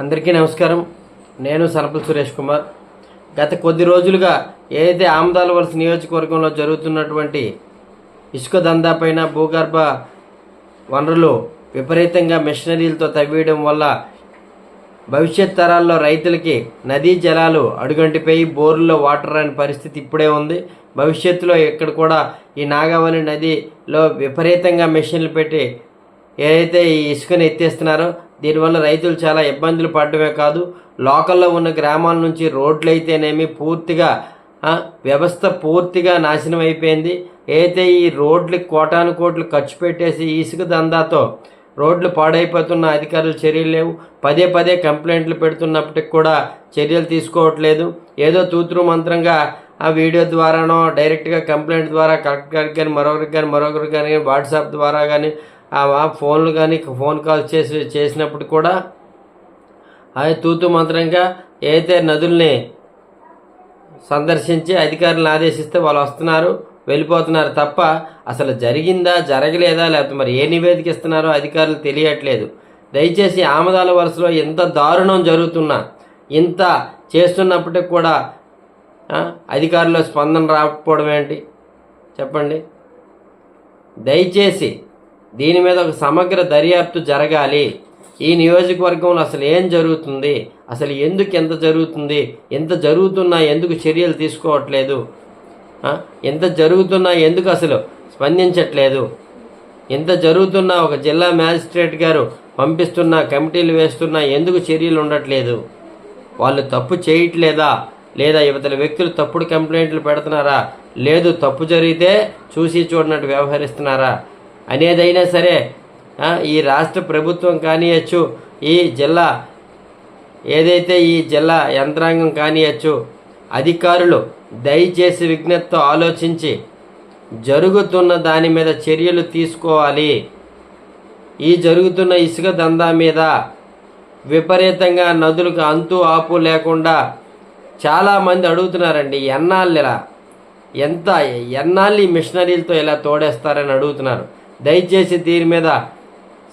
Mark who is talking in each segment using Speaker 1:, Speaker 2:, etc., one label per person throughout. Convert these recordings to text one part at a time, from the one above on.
Speaker 1: అందరికీ నమస్కారం. నేను సనపల్ సురేష్ కుమార్. గత కొద్ది రోజులుగా ఏదైతే ఆమదాల వలస నియోజకవర్గంలో జరుగుతున్నటువంటి ఇసుక దందాపైన భూగర్భ వనరులు విపరీతంగా మిషనరీలతో తవ్వేయడం వల్ల భవిష్యత్ తరాల్లో రైతులకి నదీ జలాలు అడుగంటిపోయి బోర్లలో వాటర్ రాని పరిస్థితి ఇప్పుడే ఉంది. భవిష్యత్తులో ఇక్కడ కూడా ఈ నాగావళి నదిలో విపరీతంగా మెషిన్లు పెట్టి ఏదైతే ఈ ఇసుకని ఎత్తేస్తున్నారో దీనివల్ల రైతులు చాలా ఇబ్బందులు పడడమే కాదు లోకల్లో ఉన్న గ్రామాల నుంచి రోడ్లు అయితేనేమి పూర్తిగా వ్యవస్థ పూర్తిగా నాశనం అయిపోయింది. అయితే ఈ రోడ్లు కోటాను కోట్లు ఖర్చు పెట్టేసి ఇసుక దందాతో రోడ్లు పాడైపోతున్న అధికారులు చర్యలు లేవు. పదే పదే కంప్లైంట్లు పెడుతున్నప్పటికి కూడా చర్యలు తీసుకోవట్లేదు. ఏదో తూతురు మంత్రంగా ఆ వీడియో ద్వారానో డైరెక్ట్గా కంప్లైంట్ ద్వారా కలెక్టర్ గారికి కానీ మరొకరికి కానీ మరొకరికి కానీ వాట్సాప్ ద్వారా కానీ ఆ ఫోన్లు కానీ ఫోన్ కాల్ చేసి చేసినప్పుడు కూడా అది తూతు మంత్రంగా ఏదైతే నదుల్ని సందర్శించి అధికారులను ఆదేశిస్తే వాళ్ళు వస్తున్నారు వెళ్ళిపోతున్నారు తప్ప అసలు జరిగిందా జరగలేదా లేకపోతే మరి ఏ నివేదిక ఇస్తున్నారో అధికారులు తెలియట్లేదు. దయచేసి ఆమదాల వలసలో ఎంత దారుణం జరుగుతున్నా ఇంత చేస్తున్నప్పటికి కూడా అధికారుల స్పందన రాకపోవడం ఏంటి? చెప్పండి. దయచేసి దీని మీద ఒక సమగ్ర దర్యాప్తు జరగాలి. ఈ నియోజకవర్గంలో అసలు ఏం జరుగుతుంది? అసలు ఎందుకు ఎంత జరుగుతుంది? ఎంత జరుగుతున్నా ఎందుకు చర్యలు తీసుకోవట్లేదు? ఎంత జరుగుతున్నా ఎందుకు అసలు స్పందించట్లేదు? ఎంత జరుగుతున్నా ఒక జిల్లా మ్యాజిస్ట్రేట్ గారు పంపిస్తున్నా కమిటీలు వేస్తున్నా ఎందుకు చర్యలు ఉండట్లేదు? వాళ్ళు తప్పు చేయట్లేదా? లేదా ఇవతల వ్యక్తులు తప్పుడు కంప్లైంట్లు పెడుతున్నారా? లేదు తప్పు జరిగితే చూసి చూడనట్టు వ్యవహరిస్తున్నారా? అనేదైనా సరే ఈ రాష్ట్ర ప్రభుత్వం కానియచ్చు ఈ జిల్లా ఏదైతే ఈ జిల్లా యంత్రాంగం కానియచ్చు అధికారులు దయచేసి విజ్ఞతతో ఆలోచించి జరుగుతున్న దాని మీద చర్యలు తీసుకోవాలి. ఈ జరుగుతున్న ఇసుక దందా మీద విపరీతంగా నదులకు అంతు ఆపు లేకుండా చాలామంది అడుగుతున్నారండి ఎన్నాళ్ళు ఇలా ఎంత ఎన్నాళ్ళు ఈ మిషనరీలతో ఇలా తోడేస్తారని అడుగుతున్నారు. దయచేసి దీని మీద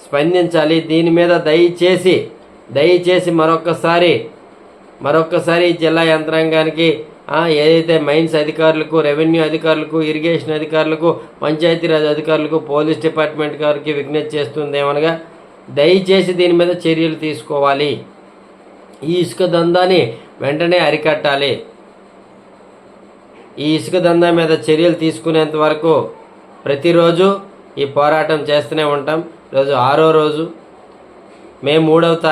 Speaker 1: స్పందించాలి. దీని మీద దయచేసి దయచేసి మరొకసారి మరొకసారి జిల్లా యంత్రాంగానికి ఏదైతే మైన్స్ అధికారులకు రెవెన్యూ అధికారులకు ఇరిగేషన్ అధికారులకు పంచాయతీరాజ్ అధికారులకు పోలీస్ డిపార్ట్మెంట్ గారికి విజ్ఞప్తి చేస్తుంది ఏమనగా దయచేసి దీని మీద చర్యలు తీసుకోవాలి. ఈ ఇసుక దందాని వెంటనే అరికట్టాలి. ఈ ఇసుక దందా మీద చర్యలు తీసుకునేంత వరకు ప్రతిరోజు ఈ పోరాటం చేస్తూనే ఉంటాం. ఈరోజు ఆరో రోజు. మే మూడవ తారీఖు